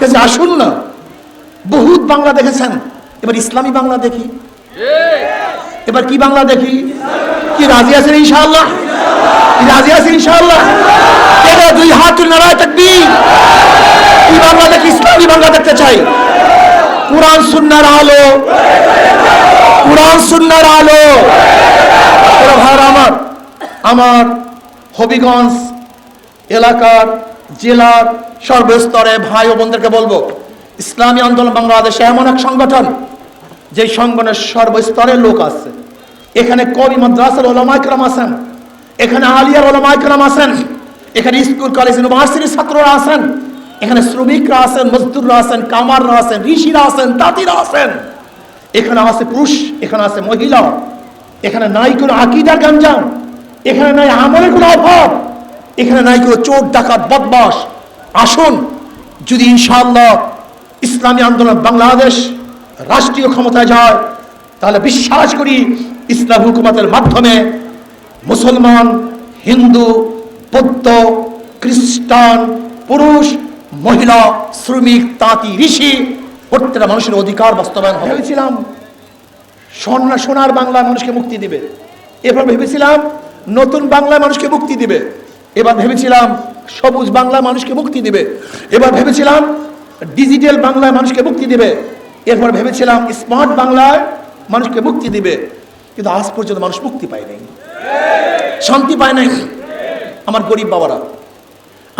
কাজে আসুন না। বহুত বাংলা দেখেছেন। এবার ইসলামী বাংলা দেখি। এবার কি বাংলা দেখি? কি রাজি আছেন ইনশাআল্লাহ? কি রাজি আছেন ইনশাআল্লাহ? কেন দুই হাত তুলে নারায় থাকবি কি বাংলা দেখি ইসলামী বাংলা দেখতে চাই? কোরআন সুন্নার আলো। কোরআন সুন্নার আলো। ভাইরা আমার আমার হবিগঞ্জ এলাকার জেলার সর্বস্তরে ভাই ও বোনদেরকে বলব, ইসলামী আন্দোলন বাংলাদেশে এমন এক সংগঠন যে সংগঠনের সর্বস্তরের লোক আছে। এখানে কবি, মাদ্রাসার ওলামাইকরাম আছেন, এখানে আলিয়ার ওলামাইকরাম আছেন, এখানে স্কুল, কলেজ, ইউনিভার্সিটির ছাত্ররা আছেন, এখানে শ্রমিকরা আছেন, মজদুররা আছেন, কামাররা আছেন, ঋষিরা আছেন তাঁতিরা আছেন। এখানে আছে পুরুষ, এখানে আছে মহিলা, এখানে নাই কোনো আকিদার গঞ্জাম এখানে নাই আমলের কোনো অভাব এখানে নাই কোনো চোর, ডাকাত বদমাস আসুন, যদি ইনশাআল্লাহ ইসলামী আন্দোলন বাংলাদেশ রাষ্ট্রীয় ক্ষমতায় যায়, তাহলে বিশ্বাস করি ইসলাম হুকুমতের মাধ্যমে মুসলমান, হিন্দু, বৌদ্ধ, খ্রিস্টান, পুরুষ, মহিলা, শ্রমিক, তাঁতি, ঋষি প্রত্যেকটা মানুষের অধিকার বাস্তবায়ন ভেবেছিলাম সোনা সোনার বাংলা মানুষকে মুক্তি দিবে। এবার ভেবেছিলাম নতুন বাংলা মানুষকে মুক্তি দিবে। এবার ভেবেছিলাম সবুজ বাংলা মানুষকে মুক্তি দিবে। এবার ভেবেছিলাম ডিজিটাল বাংলায় মানুষকে মুক্তি দিবে। এরপর ভেবেছিলাম স্মার্ট বাংলায় মানুষকে মুক্তি দিবে। কিন্তু আজ পর্যন্ত মানুষ মুক্তি পায় নাই। শান্তি পায় নাই। আমার গরিব বাবারা,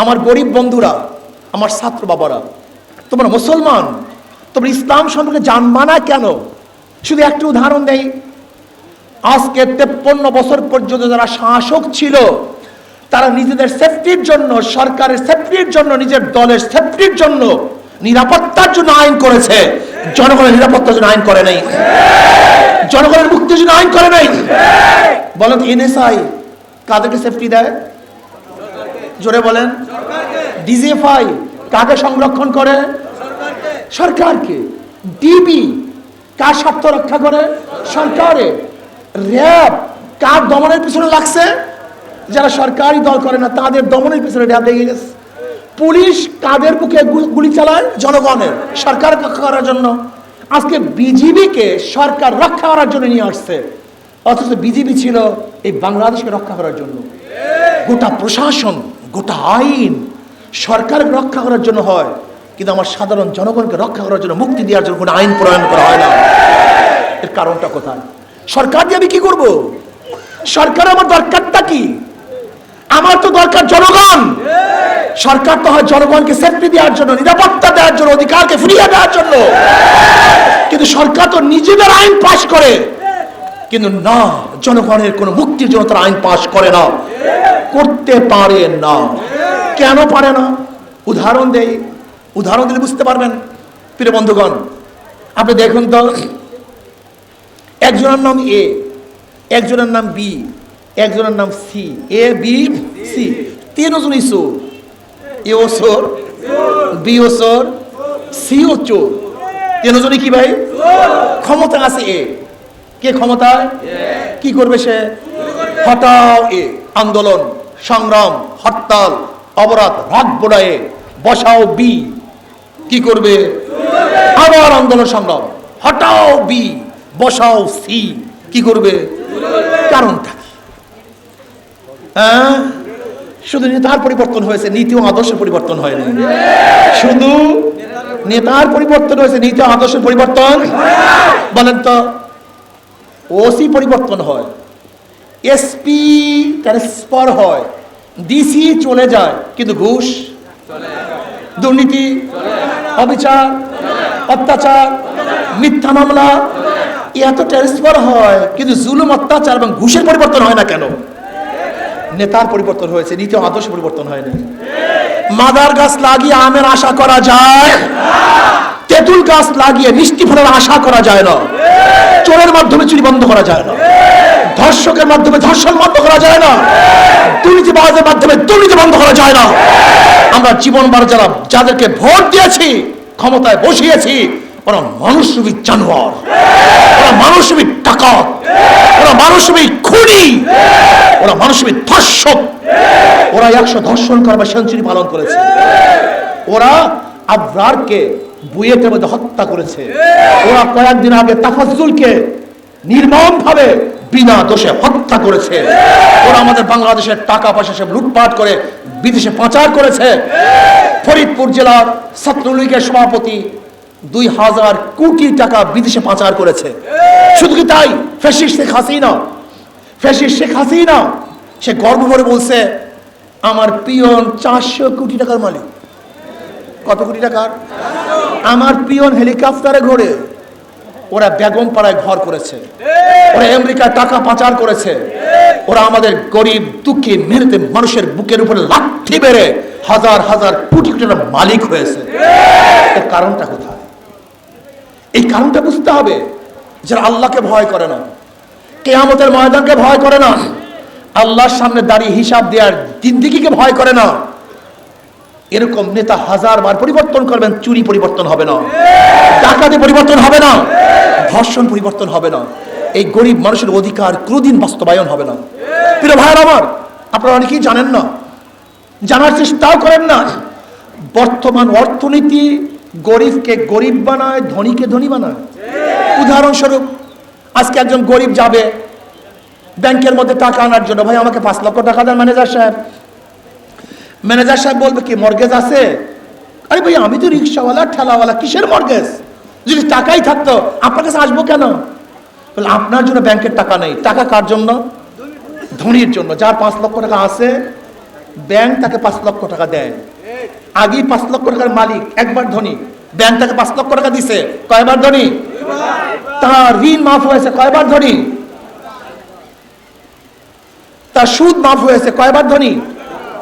আমার গরিব বন্ধুরা, আমার ছাত্র বাবারা, তোমরা মুসলমান, তোমরা ইসলাম সম্পর্কে জানবা না কেন? শুধু একটা উদাহরণ দেই। আজকে তেপ্পন্ন বছর পর্যন্ত যারা শাসক ছিল তারা নিজেদের সেফটির জন্য, সরকারের সেফটির জন্য, নিজের দলের সেফটির জন্য নিরাপত্তার জন্য আইন করেছে। জনগণের নিরাপত্তার জন্য আইন করে নাই। জনগণের মুক্তির জন্য আইন করে নাই। বলেন এনএসআই কাদেরকে সেফটি দেয়? জোরে বলেন। ডিজিএফআই কাকে সংরক্ষণ করে? সরকারকে। ডিবি কার স্বার্থ রক্ষা করে? সরকারে। র্যাব কার দমনের পিছনে লাগছে? যারা সরকারি দল করে না, তাদের দমনের পিছনে র্যাব লেগে গেছে। পুলিশ কাদের বুকে গুলি চালায় জনগণের, সরকার রক্ষা করার জন্য। আজকে বিজিবিকে সরকার রক্ষা করার জন্য নিয়ে আসছে। অথচ বিজিবি ছিল এই বাংলাদেশকে রক্ষা করার জন্য। গোটা প্রশাসন, গোটা আইন সরকারকে রক্ষা করার জন্য হয়। কিন্তু আমার সাধারণ জনগণকে রক্ষা করার জন্য, মুক্তি দেওয়ার জন্য কোনো আইন প্রণয়ন করা হয় না। এর কারণটা কোথায়? সরকার দিয়ে আমি কি করব? সরকার আমার দরকারটা কি? আমার তো দরকার জনগণ। সরকার তো হয় জনগণকে সেফটি দেওয়ার জন্য, নিরাপত্তা দেওয়ার জন্য, অধিকারকে ফিরিয়ে দেওয়ার জন্য। কিন্তু সরকার তো নিজেদের আইন পাশ করে। কিন্তু না, জনগণের কোনো মুক্তির জন্য তারা আইন পাশ করে না। করতে পারে না। কেন পারে না? উদাহরণ দেই। উদাহরণ দিলে বুঝতে পারবেন, প্রিয় বন্ধুগণ। আপনি দেখুন তো, একজনের নাম এ, একজনের নাম বি। একজনের নাম সি, এ, বি, সি। তিনজনই চোর ও চোর, বি ও চোর, সি ও চোর। তিনজনই কি ভাই? ক্ষমতা আছে এ। কে ক্ষমতা কি করবে সে? হটাও এ। আন্দোলন, সংগ্রাম, হরতাল অবরাধ রাত এ। বসাও বি। কি করবে? আবার আন্দোলন, সংগ্রাম। হটাও বি। বসাও সি। কি করবে? কারণটা? হ্যাঁ? শুধু নেতার পরিবর্তন হয়েছে নীতি ও আদর্শ পরিবর্তন হয়নি শুধু নেতার পরিবর্তন হয়েছে নীতি আদর্শের পরিবর্তন বলেন তো। ওসি পরিবর্তন হয়, এসপি ট্রান্সফার হয়, ডিসি চলে যায়, কিন্তু ঘুষ দুর্নীতি, অবিচার, অত্যাচার, মিথ্যা মামলা এত ট্রান্সফার হয়, কিন্তু জুলুম, অত্যাচার এবং ঘুষের পরিবর্তন হয় না কেন? নেতার পরিবর্তন হয়েছে নীতি আদর্শ পরিবর্তন হয়নি। মাদার গাছ লাগিয়ে আমের আশা করা যায় তেঁতুল গাছ লাগিয়ে মিষ্টি ফলের আশা করা যায় না। চোরের মাধ্যমে চুরি বন্ধ করা যায় না। ধর্ষকের মাধ্যমে ধর্ষণ বন্ধ করা যায় না। দুর্নীতিবাজের মাধ্যমে দুর্নীতি বন্ধ করা যায় না। আমরা জীবনবার যারা যাদেরকে ভোট দিয়েছি, ক্ষমতায় বসিয়েছি, ওরা মানুষরূপী জানোয়ার। ওরা মানুষরূপী টাকাত ওরা মানুষরূপী খুনি। ওরা মানুষরূপী ধর্ষক। ওরা একশো ধর্ষণ করবে সেঞ্চুরি পালন করেছে। ওরা আবরারকে বুয়েটের মধ্যে হত্যা করেছে। ওরা কয়েকদিন আগে তাফাজ্জুলকে নির্মম ভাবে বিনা দোষে হত্যা করেছে। ওরা আমাদের বাংলাদেশের টাকা পয়সা সব লুটপাট করে বিদেশে পাচার করেছে। ফরিদপুর জেলার ছাত্রলীগের সভাপতি দুই হাজার কোটি টাকা বিদেশে পাচার করেছে। শুধু কি তাই? ফেসিস শেখ হাসিনা। ফেসিস শেখ হাসিনা, সে গর্ব করে বলছে, আমার পিয়ন চারশো কোটি টাকার মালিক। কত কোটি টাকার? আমার পিয়ন হেলিকপ্টারে ঘোরে। ওরা বেগম পাড়ায় ঘর করেছে। ওরা আমেরিকায় টাকা পাচার করেছে। ওরা আমাদের গরিব, দুঃখী মেহনতে মানুষের বুকের উপরে লাঠি বেড়ে হাজার হাজার কোটি কোটি মালিক হয়েছে। কারণটা কোথায়? এই কারণটা বুঝতে হবে। যারা আল্লাহকে ভয় করে না, কেয়ামতের ময়দানকে ভয় করে না, আল্লাহর সামনে দাঁড়িয়ে হিসাব দেওয়ার জিন্দিগিকে ভয় করে না, এরকম নেতা হাজার বার পরিবর্তন করবেন, চুরি পরিবর্তন হবে না, ডাকাতি পরিবর্তন হবে না, ধর্ষণ পরিবর্তন হবে না, এই গরিব মানুষের অধিকার কোনোদিন বাস্তবায়ন হবে না। প্রিয় ভাইয়ের আমার, আপনারা অনেকেই জানেন না, জানার চেষ্টাও করেন না, বর্তমান অর্থনীতি গরিবকে গরিব বানায়, ধনীকে ধনী বানায়। উদাহরণস্বরূপ, আজকে একজন গরিব যাবে, ব্যাংকের মধ্যে টাকা আনার জন্য, ভাই, আমাকে পাঁচ লক্ষ টাকা দেন ম্যানেজার সাহেব। ম্যানেজার সাহেব বলবে, কি, মর্গেজ আছে? আরে ভাই, আমি তো রিক্সাওয়ালা, ঠেলাওয়ালা, কিসের মর্গেজ? যদি টাকাই থাকতো, আপনার কাছে আসব কেন? আপনার জন্য ব্যাংকের টাকা নেই। টাকা কার জন্য? ধনির জন্য। যার পাঁচ লক্ষ টাকা আছে, ব্যাংক তাকে পাঁচ লক্ষ টাকা দেয়। আগেই পাঁচ লক্ষ টাকার মালিক, একবার ধনী। ব্যাংক তাকে পাঁচ লক্ষ টাকা দিছে। কয়বার ধনী? তার ঋণ মাফ হয়েছে কয়বার ধনী? তার সুদ মাফ হয়েছে কয়বার ধনী?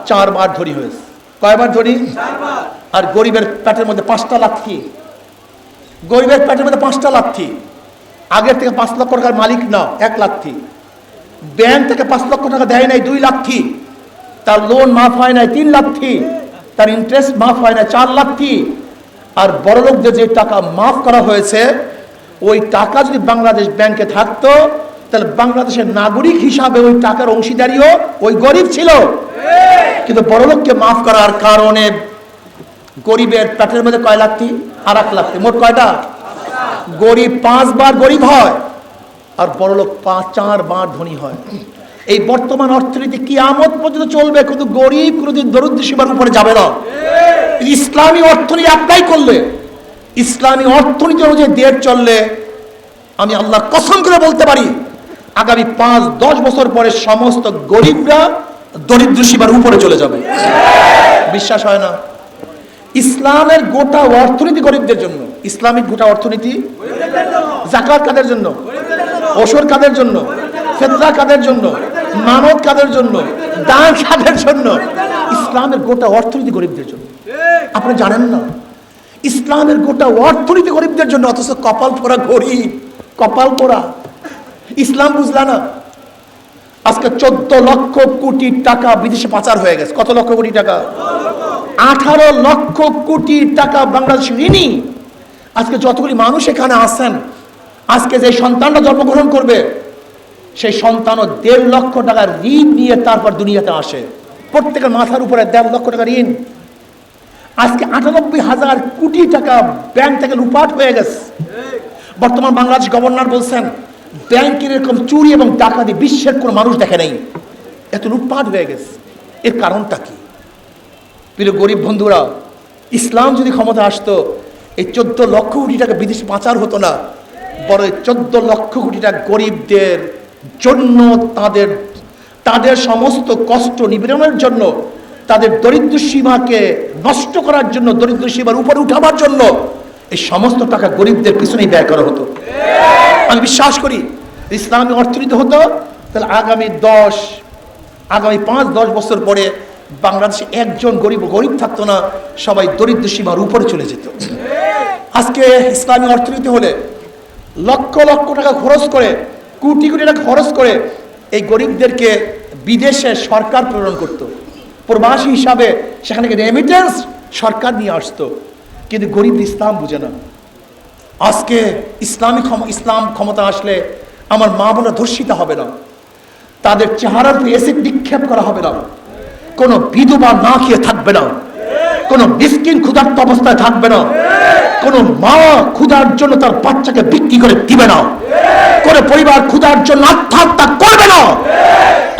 চারবার ধনী হয়েছে। কয়বার ধনী? আর গরিবের পেটের মধ্যে পাঁচটা লাথি। গরিবের পেটের মধ্যে পাঁচটা লাথি। আগের থেকে পাঁচ লক্ষ টাকার মালিক না, এক লাথি। ব্যাংক থেকে পাঁচ লক্ষ টাকা দেয় নাই, দুই লাথি। তার লোন মাফ হয় নাই, তিন লাথি। তার ইন্টারেস্ট মাফ হয় না চার লাখ লাথি। আর বড় লোকদের যে টাকা মাফ করা হয়েছে ওই টাকা যদি বাংলাদেশ ব্যাংকে থাকতো, তাহলে বাংলাদেশের নাগরিক হিসাবে ওই টাকার অংশীদারিও ওই গরিব ছিল। কিন্তু বড়লোককে মাফ করার কারণে গরিবের পেটের মধ্যে কয় লাখটি আর এক লাখটি মোট কয়টা? গরিব পাঁচবার গরিব হয়, আর বড়লোক পাঁচ চারবার ধনী হয়। এই বর্তমান অর্থনীতি কি আমত পর্যন্ত চলবে, কিন্তু গরিব কোনোদিন দরিদ্র সীমার উপরে যাবে না। ইসলামী অর্থনীতি অ্যাপ্লাই করলে ইসলামী অর্থনীতি অনুযায়ী দেশ চললে আমি আল্লাহর কসম করে বলতে পারি, আগামী পাঁচ, দশ বছর পরে সমস্ত গরিবরা দরিদ্র সীমার উপরে চলে যাবে। বিশ্বাস হয় না? ইসলামের গোটা অর্থনীতি গরিবদের জন্য। ইসলামিক গোটা অর্থনীতি জাকাত কাদের জন্য? ওসর কাদের জন্য? ফেতরা কাদের জন্য? মানত কাদের জন্য? দান কাদের জন্য? ইসলামের গোটা অর্থনীতি গরিবদের জন্য। আপনি জানেন না? ইসলামের গোটা অর্থনীতি গরিবদের জন্য, অথচ কপাল পোড়া গরিব, কপাল পোড়া। ইসলাম বুঝলা না? আজকে চোদ্দ লক্ষ কোটি টাকা বিদেশে পাচার হয়ে গেছে। কত লক্ষ কোটি টাকা? আঠারো লক্ষ কোটি টাকা বাংলাদেশ ঋণী। আজকে যতগুলি মানুষ এখানে আসেন আজকে যে সন্তানটা জন্মগ্রহণ করবে, সেই সন্তানও দেড় লক্ষ টাকা ঋণ নিয়ে তারপর দুনিয়াতে আসে। প্রত্যেকের মাথার উপরে দেড় লক্ষ টাকা ঋণ। আজকে আটানব্বই হাজার কোটি টাকা ব্যাংক থেকে লুপাট হয়ে গেছে। বর্তমান বাংলাদেশ গভর্নর বলছেন ব্যাংকের এরকম চুরি এবং ডাকাতি বিশ্বের কোনো মানুষ দেখে নেই। এত লুটপাট হয়ে গেছে। এর কারণটা কি? প্রিয় গরিব বন্ধুরা, ইসলাম যদি ক্ষমতা আসতো, এই চোদ্দ লক্ষ কোটি টাকা বিদেশ পাচার হতো না। বড় চোদ্দ লক্ষ কোটি টাকা গরিবদের জন্য তাদের তাদের সমস্ত কষ্ট নিবারণের জন্য তাদের দরিদ্র সীমাকে নষ্ট করার জন্য, দরিদ্র সীমার উপরে উঠাবার জন্য এই সমস্ত টাকা গরিবদের পিছনেই ব্যয় করা হতো। আমি বিশ্বাস করি ইসলামী অর্থনীতি হতো, তাহলে আগামী দশ, আগামী পাঁচ, দশ বছর পরে বাংলাদেশে একজন গরিব গরিব থাকতো না, সবাই দরিদ্র সীমার উপরে চলে যেত। আজকে ইসলামী অর্থনীতি হলে লক্ষ লক্ষ টাকা খরচ করে, কোটি কোটি টাকা খরচ করে এই গরিবদেরকে বিদেশে সরকার প্রেরণ করত। প্রবাসী হিসাবে সেখানে রেমিটেন্স সরকার নিয়ে আসতো। কিন্তু গরিব ইসলাম বুঝে না। আজকে ইসলামী ইসলাম ক্ষমতা আসলে আমার মা বোনা ধর্ষিতা হবে না। তাদের উপরে এসিড নিক্ষেপ করা হবে না। কোনো বিধবা না খেয়ে থাকবে না। কোন মিসকিন ক্ষুধার্ত অবস্থায় থাকবে না। কোন মা ক্ষুধার জন্য তার বাচ্চাকে বিক্রি করে দিবে না। কোন পরিবার ক্ষুধার জন্য আত্মহত্যা করবে না।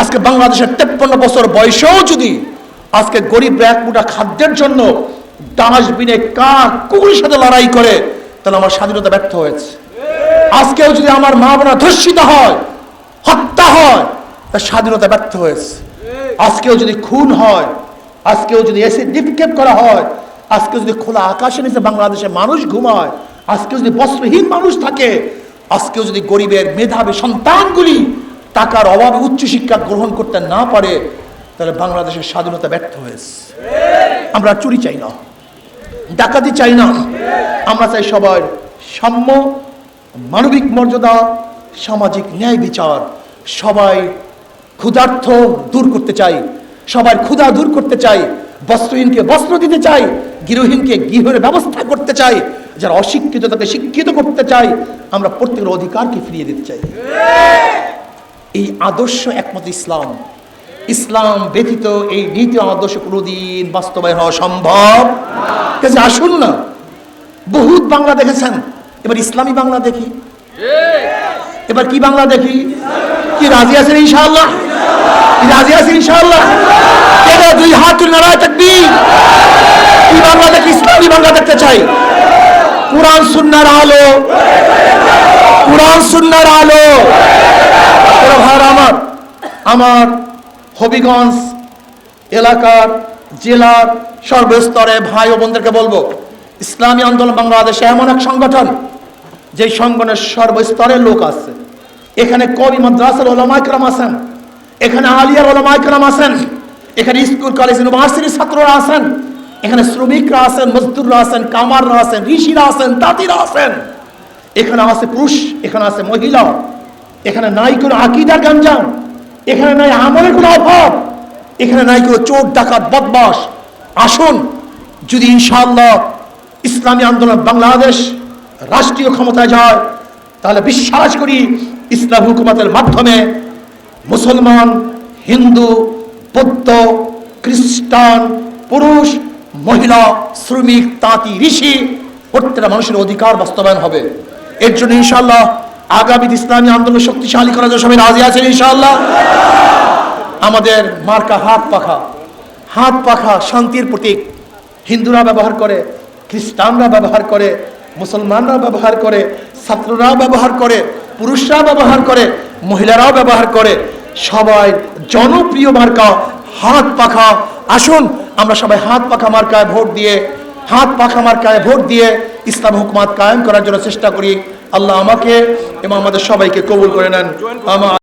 আজকে বাংলাদেশের তেপ্পন্ন বছর বয়সেও যদি আজকে গরিব এক মুঠা খাদ্যের জন্য ডাস্টবিনে কাক কুকুরের সাথে লড়াই করে, তাহলে আমার স্বাধীনতা ব্যর্থ হয়েছে। আজকেও যদি আমার মা বোনা ধর্ষিত হয়, হত্যা হয় তার স্বাধীনতা ব্যর্থ হয়েছে। আজকেও যদি খুন হয়, আজকেও যদি এসে নিক্ষেপ করা হয় আজকে যদি খোলা আকাশের নিচে বাংলাদেশে মানুষ ঘুমায় আজকে যদি বস্ত্রহীন মানুষ থাকে, আজকেও যদি গরিবের মেধাবী সন্তানগুলি টাকার অভাবে উচ্চশিক্ষা গ্রহণ করতে না পারে তাহলে বাংলাদেশের স্বাধীনতা ব্যর্থ হয়েছে। আমরা চুরি চাই না। ডাকাতি চাই না। আমরা চাই সবার সাম্য, মানবিক মর্যাদা, সামাজিক ন্যায় বিচার। সবাই ক্ষুধার্থ দূর করতে চাই। সবার ক্ষুধা দূর করতে চাই। বস্ত্রহীনকে বস্ত্র দিতে চাই। গৃহহীনকে গৃহের ব্যবস্থা করতে চাই। যারা অশিক্ষিত তাকে শিক্ষিত করতে চাই। আমরা প্রত্যেকের অধিকারকে ফিরিয়ে দিতে চাই। এই আদর্শ একমাত্র ইসলাম। ইসলাম ব্যতীত এই নীতি আদর্শ কোনোদিন বাস্তবায়ন হওয়া সম্ভব। কাজে আসুন না। বহুত বাংলা দেখেছেন। এবার ইসলামী বাংলা দেখি। এবার কি বাংলা দেখি? কি রাজি আছেন ইনশাআল্লাহ? রাজি আছেন ইনশাআল্লাহ? দুই হাত নাড়ায় থাকবি কি বাংলা দেখি? ইসলামী বাংলা দেখতে চাই। কোরআন, সুন্নার আলো। কোরআন, সুন্নার আলো। আমার আমার হবিগঞ্জ এলাকার জেলার সর্বস্তরে ভাই ও বোনদেরকে বলব, ইসলামী আন্দোলন বাংলাদেশে এমন এক সংগঠন যে সংগঠনের সর্বস্তরের লোক আছে। এখানে কবি, মাদ্রাসার ওলামাইকরাম আছেন, এখানে আলিয়ার ওলামাইকরাম আছেন, এখানে স্কুল, কলেজ, ইউনিভার্সিটির ছাত্ররা আছেন, এখানে শ্রমিকরা আছেন, মজদুররা আছেন, কামাররা আছেন, ঋষিরা আছেন তাঁতিরা আছেন। এখানে আছে পুরুষ, এখানে আছে মহিলা, এখানে নাই কোনো আকিদার গঞ্জাম এখানে নাই আমলের কোনো অভাব। এখানে নাই কোনো চোর, ডাকাত বদমাস আসুন, যদি ইনশাআল্লাহ ইসলামী আন্দোলন বাংলাদেশ রাষ্ট্রীয় ক্ষমতায় যায়, তাহলে বিশ্বাস করি ইসলাম হুকুমতের মাধ্যমে মুসলমান, হিন্দু, বৌদ্ধ, খ্রিস্টান, পুরুষ, মহিলা, শ্রমিক, তাঁতি, ঋষি প্রত্যেকটা মানুষের অধিকার বাস্তবায়ন হবে। এর জন্য ইনশাল্লাহ আগামী ইসলামী আন্দোলন শক্তিশালী করার জন্য সবাই রাজি আছেন ইনশাল্লাহ আমাদের মার্কা হাত পাখা হাত পাখা শান্তির প্রতীক। হিন্দুরা ব্যবহার করে, খ্রিস্টানরা ব্যবহার করে, মুসলমানরা ব্যবহার করে ছাত্ররাও ব্যবহার করে, পুরুষরা ব্যবহার করে, মহিলারাও ব্যবহার করে। সবাই জনপ্রিয় মার্কা হাত পাখা। আসুন, আমরা সবাই হাত পাখা মার্কায় ভোট দিয়ে, হাত পাখা মার্কায় ভোট দিয়ে ইসলাম হুকুমাত কায়েম করার জন্য চেষ্টা করি। আল্লাহ আমাকে এবং আমাদের সবাইকে কবুল করে নেন। আমার